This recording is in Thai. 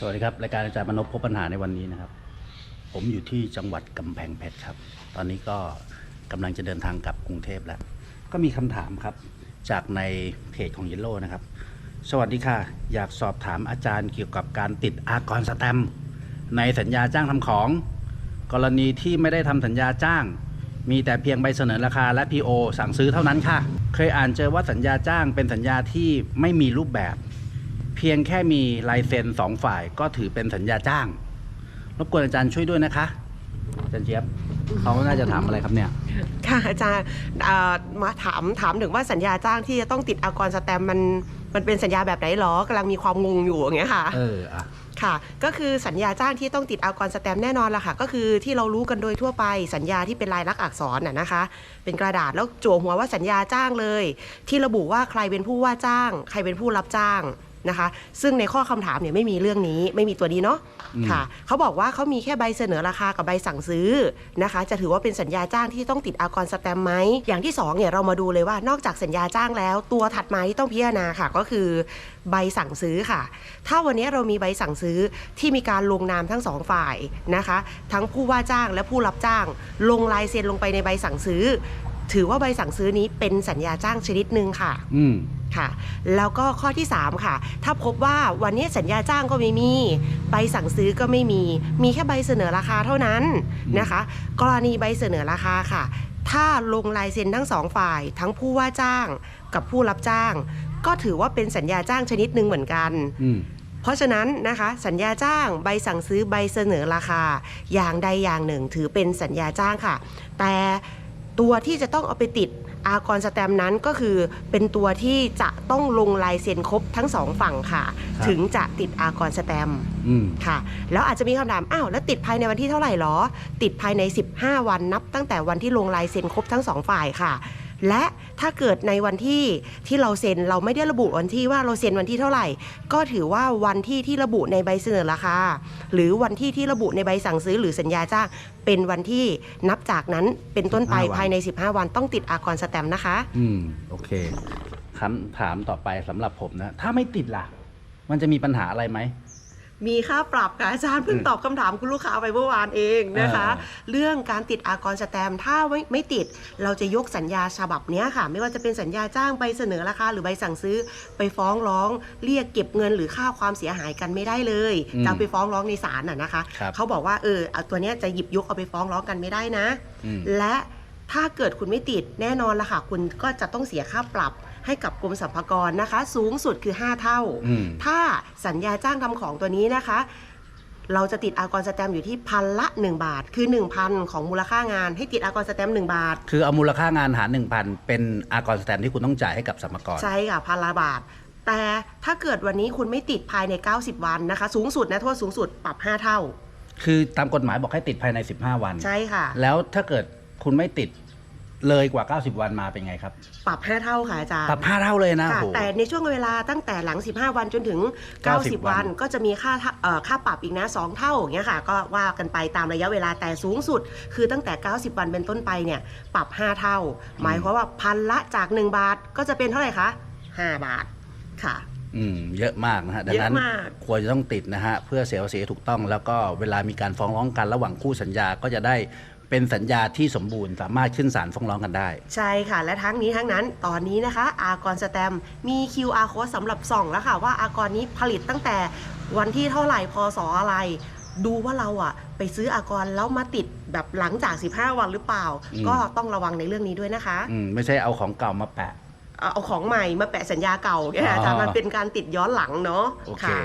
สวัสดีครับ รายการอาจารย์มนพพบปัญหาในวันนี้นะครับ ผมอยู่ที่จังหวัดกำแพงเพชรครับ ตอนนี้ก็กำลังจะเดินทางกลับกรุงเทพแล้ว ก็มีคำถามครับ จากในเพจของ Yellow นะครับ สวัสดีค่ะ อยากสอบถามอาจารย์เกี่ยวกับการติดอากรสแตมในสัญญาจ้างทำของ กรณีที่ไม่ได้ทำสัญญาจ้าง มีแต่เพียงใบเสนอราคาและ PO สั่งซื้อเท่านั้นค่ะ เคยอ่านเจอว่าสัญญาจ้างเป็นสัญญาที่ไม่มีรูปแบบ เพียงแค่มีลายเซ็นสองฝ่ายก็ถือเป็นสัญญาจ้าง รบกวนอาจารย์ช่วยด้วยนะคะ อาจารย์เจี๊ยบเขาน่าจะถามอะไรครับเนี่ย ค่ะอาจารย์เอ่อมาถามถามถึงว่าสัญญาจ้างที่จะต้องติดอากรสแตมป์มันมันเป็นสัญญาแบบไหนหรอกำลังมีความงงอยู่อย่างเงี้ยค่ะ เอออะค่ะ ก็คือสัญญาจ้างที่ต้องติดอากรสแตมป์แน่นอนละค่ะ ก็คือที่เรารู้กันโดยทั่วไปสัญญาที่เป็นลายลักษณ์อักษรน่ะนะคะ เป็นกระดาษแล้วจั่วหัวว่าสัญญาจ้างเลย ที่ระบุว่าใครเป็นผู้ว่าจ้าง ใครเป็นผู้รับจ้าง นะคะ ซึ่งในข้อคำถามเนี่ยไม่มีเรื่องนี้ไม่มีตัวนี้เนาะอืมค่ะเขาบอกว่าเขามีแค่ใบเสนอราคากับใบสั่งซื้อนะคะ จะถือว่าเป็นสัญญาจ้างที่ต้องติดอากรสแตมป์ไหมอย่างที่สองเนี่ยเรามาดูเลยว่านอกจากสัญญาจ้างแล้ว ตัวถัดมาที่ต้องพิจารณาค่ะ ก็คือใบสั่งซื้อค่ะ ถ้าวันนี้เรามีใบสั่งซื้อที่มีการลงนามทั้งสองฝ่ายนะคะ ทั้งผู้ว่าจ้างและผู้รับจ้าง ลงลายเซ็นลงไปในใบสั่งซื้อ ถือว่าใบสั่งซื้อนี้เป็นสัญญาจ้างชนิดหนึ่งค่ะ อืม ค่ะแล้วก็ข้อที่ 3 ค่ะ ถ้าพบว่าวันนี้สัญญาจ้างก็ไม่มี ใบสั่งซื้อก็ไม่มี มีแค่ใบเสนอราคาเท่านั้นนะคะ กรณีใบเสนอราคาค่ะ ถ้าลงลายเซ็นทั้งสองฝ่าย ทั้งผู้ว่าจ้างกับผู้รับจ้าง ก็ถือว่าเป็นสัญญาจ้างชนิดหนึ่งเหมือนกันอืมเพราะฉะนั้นนะคะ สัญญาจ้างใบสั่งซื้อใบเสนอราคา อย่างใดอย่างหนึ่ง ถือเป็นสัญญาจ้างค่ะ แต่ตัวที่จะต้องเอาไปติด อากรสแตมป์นั้นก็คือเป็นตัวที่จะต้องลงลายเซ็นครบทั้งสองฝั่งค่ะ ครับ ถึงจะติดอากรสแตมป์อืม ค่ะ แล้วอาจจะมีคำถามอ้าวแล้วติดภายในวันที่เท่าไหร่หรอ ติดภายใน 15 วันนับตั้งแต่วันที่ลงลายเซ็นครบทั้งสองฝ่ายค่ะ และถ้าเกิดในวันที่ที่เราเซ็นเราไม่ได้ระบุวันที่ว่าเราเซ็นวันที่เท่าไหร่ ก็ถือว่าวันที่ที่ระบุในใบเสนอราคา หรือวันที่ที่ระบุในใบสั่งซื้อหรือสัญญาจ้างเป็นวันที่นับจากนั้นเป็นต้นไป15วันภายใน 15 วันต้องติดอากรสแตมป์นะคะ อืมโอเคคำถามต่อไปสำหรับผมนะ ถ้าไม่ติดล่ะ มันจะมีปัญหาอะไรไหม มีค่าปรับค่ะอาจารย์เพิ่งอืมตอบคำถามคุณลูกค้าไปเมื่อวานเองนะคะเออเรื่องการติดอากรสแตมป์ถ้าไม่ไม่ติด เราจะยกสัญญาฉบับเนี้ยค่ะ ไม่ว่าจะเป็นสัญญาจ้างใบเสนอราคาหรือใบสั่งซื้อไปฟ้องร้องเรียกเก็บเงินหรือค่าความเสียหายกันไม่ได้เลยจะเอาไปฟ้องร้องในศาลน่ะนะคะครับเขาบอกว่าเออเอาตัวเนี้ยจะหยิบยกเอาไปฟ้องร้องกันไม่ได้นะอืมและถ้าเกิดคุณไม่ติดแน่นอนละค่ะ คุณก็จะต้องเสียค่าปรับ ให้กับกรมสรรพากรนะคะ สูงสุดคือ 5 เท่า อืม ถ้าสัญญาจ้างทำของตัวนี้นะคะ เราจะติดอากรสแตมป์อยู่ที่พันละ 1 บาท คือ 1,000 ของมูลค่างาน ให้ติดอากรสแตมป์1บาท คือเอามูลค่างานหารหนึ่งพันเป็นอากรสแตมป์ที่คุณต้องจ่ายให้กับสรรพากร ใช่ค่ะพันละบาท แต่ถ้าเกิดวันนี้คุณไม่ติดภายใน 90 วันนะคะ สูงสุดนะโทษสูงสุดปรับ 5 เท่า คือตามกฎหมายบอกให้ติดภายใน 15 วัน ใช่ค่ะ แล้วถ้าเกิดคุณไม่ติด เลยกว่า 90 วันมาเป็นไงครับ ปรับ 5 เท่าค่ะอาจารย์ปรับ5เท่าเลยนะค่ะโอ้โห แต่ในช่วงเวลาตั้งแต่หลัง 15 วันจนถึง 90 90 วันก็จะมีค่าเท่าเอ่อค่าปรับอีกนะ 2 เท่าอย่างเงี้ยค่ะ ก็ว่ากันไปตามระยะเวลาแต่สูงสุด คือตั้งแต่ 90 วันเป็นต้นไปเนี่ยปรับ 5 เท่า หมายความว่าพันละจาก 1 บาทก็จะเป็นเท่าไหร่คะ5 บาทค่ะ อืมเยอะมากนะฮะดังนั้นเยอะมาก ควรจะต้องติดนะฮะเพื่อเสียภาษีให้ถูกต้องแล้วก็เวลามีการฟ้องร้องกันระหว่างคู่สัญญาก็จะได้ เป็นสัญญาที่สมบูรณ์สามารถขึ้นศาลฟ้องร้องกันได้ ใช่ค่ะ และทั้งนี้ทั้งนั้นตอนนี้นะคะ อากรสแตมป์มี QR code สำหรับส่องแล้วค่ะ ว่าอากรนี้ผลิตตั้งแต่วันที่เท่าไหร่พศอะไร ดูว่าเราอะไปซื้ออากรแล้วมาติดแบบหลังจาก 15 วันหรือเปล่า อืม ก็ต้องระวังในเรื่องนี้ด้วยนะคะ อืมไม่ใช่เอาของเก่ามาแปะ เอาเอาของใหม่มาแปะสัญญาเก่าเนี่ยอาจารย์มันเป็นการติดย้อนหลังเนาะโอเคค่ะ